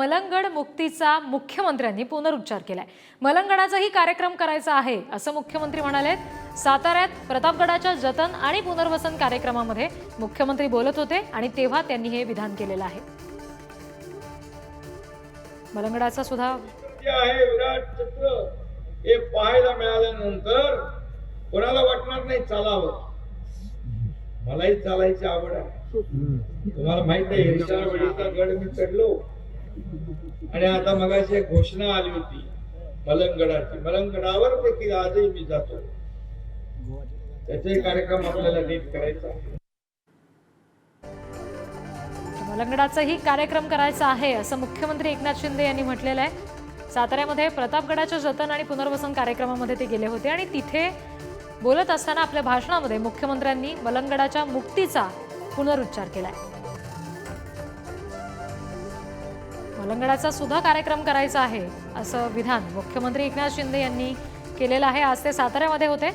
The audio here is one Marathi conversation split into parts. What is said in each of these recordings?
मलंगड मुक्तीचा मुख्यमंत्र्यांनी पुनरुच्चार केलाय. मलंगडाचाही कार्यक्रम करायचा आहे असं मुख्यमंत्री म्हणाले साताऱ्यात प्रतापगडाच्या जतन आणि पुनर्वसन कार्यक्रमामध्ये मुख्यमंत्री बोलत होते आणि तेव्हा त्यांनी हे विधान केलेलं आहे. मलंगडाचा सुद्धा आहे विराट चित्र. हे पाहायला मिळाल्यानंतर कोणाला वाटणार नाही चालावं? मलाही चालायची आवड आहे. तुम्हाला माहीत आहे गड मी चढलो आणि आता मगाशी एक घोषणा आली होती मलंगडाची. मलंगडावर देखील आजही मी जातो. त्याचे कार्यक्रम आपल्याला नीट करायचा आहे. मलंगडाचाही कार्यक्रम करायचा आहे असं मुख्यमंत्री एकनाथ शिंदे यांनी म्हटलेलं आहे. साताऱ्यामध्ये प्रतापगडाच्या जतन आणि पुनर्वसन कार्यक्रमामध्ये ते गेले होते आणि तिथे बोलत असताना आपल्या भाषणामध्ये मुख्यमंत्र्यांनी मलंगडाच्या मुक्तीचा पुनरुच्चार केलाय. मलंगडाचा सुद्धा कार्यक्रम करायचा आहे असं विधान मुख्यमंत्री एकनाथ शिंदे यांनी केलेलं आहे. आज ते साताऱ्यामध्ये होते.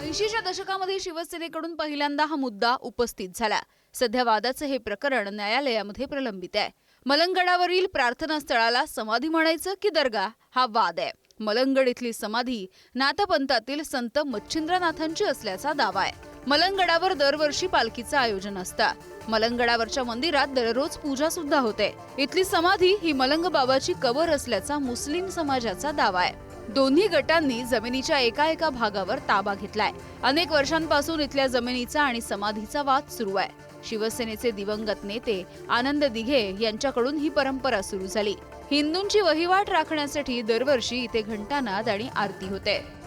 ऐंशीच्या दशकामध्ये शिवसेनेकडून पहिल्यांदा हा मुद्दा उपस्थित झाला. सध्या वादाचं हे प्रकरण न्यायालयामध्ये प्रलंबित आहे. मलंगडावरील प्रार्थनास्थळाला समाधी म्हणायचं की दर्गा? हा वाद आहे. मलंगड इथली समाधी नाथपंथातील संत मच्छिंद्रनाथांची असल्याचा दावा आहे. मलंगडावर दरवर्षी पालखीचं आयोजन असतं. मलंगडावरच्या मंदिरात दररोज पूजा सुद्धा होते. इथली समाधी ही मलंग बाबाची कबर असल्याचा मुस्लिम समाजाचा दावा आहे. दोन्ही गटांनी जमिनीच्या एका एका भागावर ताबा घेतलाय. अनेक वर्षांपासून इथल्या जमिनीचा आणि समाधीचा वाद सुरू आहे. शिवसेनेचे दिवंगत नेते आनंद दिघे यांच्याकडून ही परंपरा सुरू झाली. हिंदूंची वहिवाट राखण्यासाठी दरवर्षी इथे घंटानाद आणि आरती होते.